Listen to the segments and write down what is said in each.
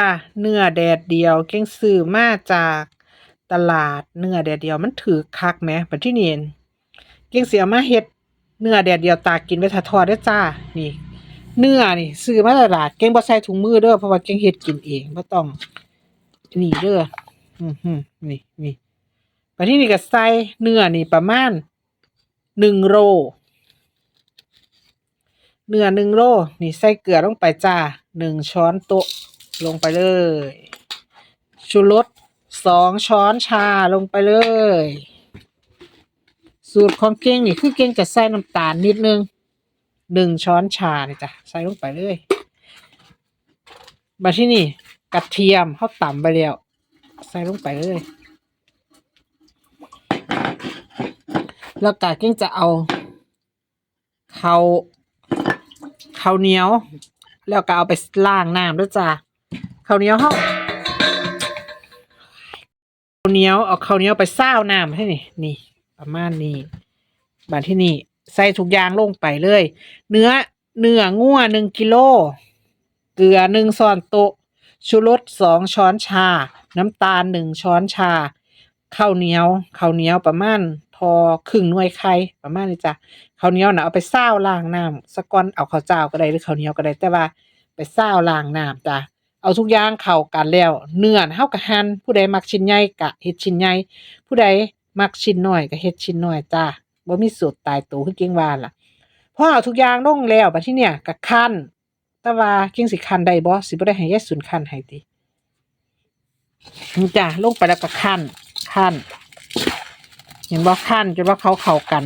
จ้ะเนื้อแดดเดียวเก่งซื้อมาจากตลาดเนื้อแดดเดียวมันถือคักแหมบัดที่นี่เก่งเสิเอามาเฮ็ดเนื้อแดดเดียวตากกินไว้ถ้าทอดเด้จ้านี่ เนื้อนี่ซื้อมาตลาดเก่งบ่ใส่ถุงมือเด้อเพราะว่าเก่งเฮ็ดกินเองบ่ต้องนี่เด้ออือนี่นี่บัดที่นี่ก็ใส่เนื้อนี่ประมาณ1โลเนื้อ1โลนี่ใส่เกลือลงไปจ้า1ช้อนโต๊ะ ลงไปเลย ชูรสสองช้อนชาลงไปเลย สูตรของเก้งนี่คือเก้งจะใส่น้ำตาลนิดนึงหนึ่งช้อนชาเนี่ยจ้ะใส่ลงไปเลยมาที่นี่กระเทียมเขาต่ำไปแล้ว ใส่ลงไปเลย แล้วกาเก้งจะเอาเขาข้าวเหนียว แล้วก็เอาไปล้างน้ำด้วยจ้ะ ข้าวเหนียวเฮาข้าวเหนียวเอาข้าวเหนียวไปซ่าวน้ำให้นี่นี่ประมาณนี้บาดที่นี่ใส่ทุกอย่างลงไปเลย เนื้อเนื้องัวหนึ่งกิโล เกลือหนึ่งช้อนโต๊ะชูรสสองช้อนชา น้ำตาลหนึ่งช้อนชาข้าวเหนียวข้าวเหนียวประมาณพอครึ่งหน่วยไข่ประมาณนี้จ้ะข้าวเหนียวน่ะเอาไปซ่าวล้างน้ำสก้อนเอาข้าวเจ้าก็ได้หรือข้าวเหนียวก็ได้แต่ว่า ไปซ่าวล้างน้ำจ้ะ เอาทุกอย่างเข้ากันแล้ว เนื้อน่ะเฮาก็หั่นผู้ใดมักชิ้นใหญ่ก็เฮ็ดชิ้นใหญ่ผู้ใดมักชิ้นน้อยก็เฮ็ดชิ้นน้อยจ้ะบ่มีสูตรตายตัวคือเก่งว่าล่ะพอเอาทุกอย่างลงแล้วบัดที่เนี้ยก็คั่นแต่ว่าเก่งสิคั่นได้บ่สิบ่ได้ให้ยายสุนคั่นให้ตินี่จ้ะลงไปแล้วก็คั่นคั่นเห็นบ่คั่นจนว่าเขาเข้ากัน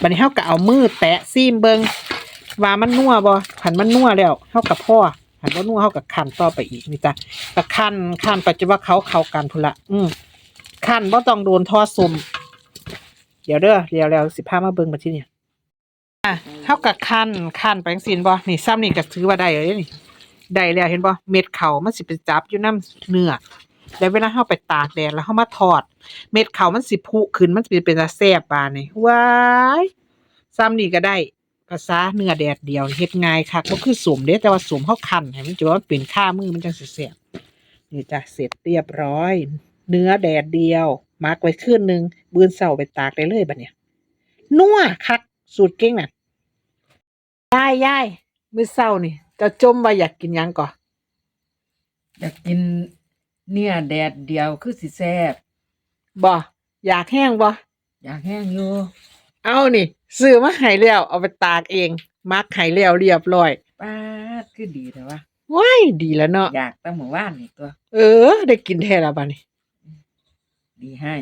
บัดนี้เฮาก็เอามือแตะซีมเบิงว่ามันนัวบ่คันมันนัวแล้วเฮากับพ่อ คันบ่นัวเฮาก็คั่นต่อไปอีกนี่จ้ะก็คั่นคันไปจนว่าเขาเข้ากันพุ่นละอืมคั่นบ่ต้องโดนทอดสมเดี๋ยวเด้อเดี๋ยวแล้วสิพามาเบิ่งบัดทีนี้อะเฮาก็คั่นคันไปจังซี่บ่นี่ซ้ำนี่ก็ถือว่าได้แล้วเด้นี่ได้แล้วเห็นบ่เม็ดเขามันสิไปจับอยู่น้ำเนื้อแล้วเวลาเฮาไปตากแดดแล้วเฮามาทอด เม็ดเขามันสิพุขึ้นมันสิเป็นตาแซ่บปานนี่ว้ายซ้ำนี่ก็ได้ ภาษาเนื้อแดดเดียวเฮ็ดง่ายคักบ่คือสมเด้แต่ว่าสมเฮาคั่นให้มันจะว่ามันเป็นข้ามือมันจังสิแซ่บนี่จ้ะเสร็จเรียบร้อย เนื้อแดดเดียวมักไว้คืนหนึงมื้อเช้าไปตากได้เลยบัดเนี้ยนัวคักสูตรเก่งน่ะยายยายมื้อเช้านี่เจะจมว่าอยากกินหยังก่ออยากกินเนื้อแดดเดียวคือสิแซ่บบ่อยากแห้งบ่อยากแห้งอยู่เอานี่ ซื้อมาให้แล้วเอาไปตากเอง มักให้แล้วเรียบร้อยป้าดคือดีแต่ว่าว้ายดีแล้วเนาะอยากตั้งหมู่บ้านนี่ตัว เออ ได้กินแท้แล้วบัดนี้ ดีให้